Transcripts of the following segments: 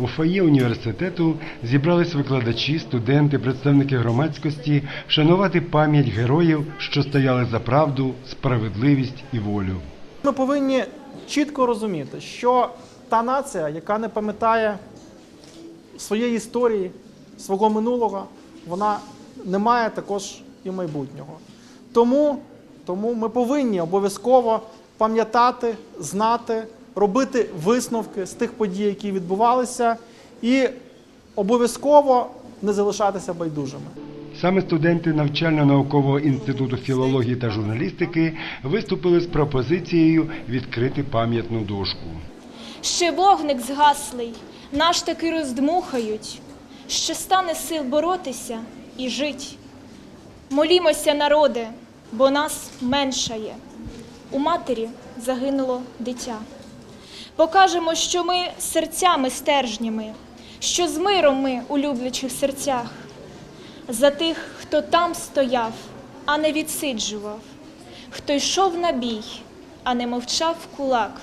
У фоє університету зібрались викладачі, студенти, представники громадськості вшанувати пам'ять героїв, що стояли за правду, справедливість і волю. Ми повинні чітко розуміти, що та нація, яка не пам'ятає своєї історії, свого минулого, вона не має також і майбутнього. Тому, тому ми повинні обов'язково пам'ятати, знати, робити висновки з тих подій, які відбувалися, і обов'язково не залишатися байдужими. Саме студенти навчально-наукового інституту філології та журналістики виступили з пропозицією відкрити пам'ятну дошку. Ще вогник згаслий, наш таки роздмухають, ще стане сил боротися і жить. Молімося, народе, бо нас меншає. У матері загинуло дитя. Покажемо, що ми серцями стержнями, що з миром ми у люблячих серцях. За тих, хто там стояв, а не відсиджував, хто йшов на бій, а не мовчав кулак.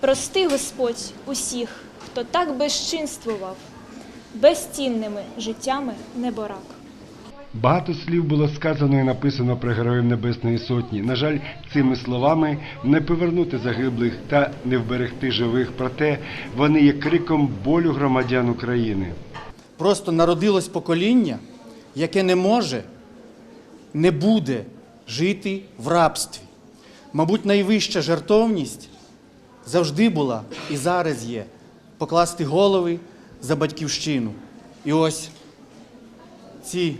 Прости, Господь, усіх, хто так безчинствував, безцінними життями неборак. Багато слів було сказано і написано про героїв Небесної Сотні. На жаль, цими словами не повернути загиблих та не вберегти живих. Проте вони є криком болю громадян України. Просто народилось покоління, яке не може, не буде жити в рабстві. Мабуть, найвища жертовність завжди була і зараз є покласти голови за батьківщину. І ось ці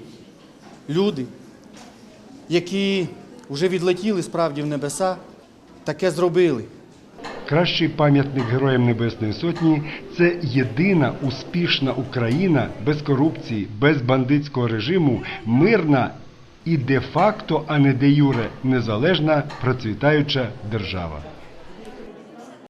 люди, які вже відлетіли справді в небеса, таке зробили. Кращий пам'ятник героям Небесної Сотні це єдина успішна Україна без корупції, без бандитського режиму, мирна і де-факто, а не де юре незалежна процвітаюча держава.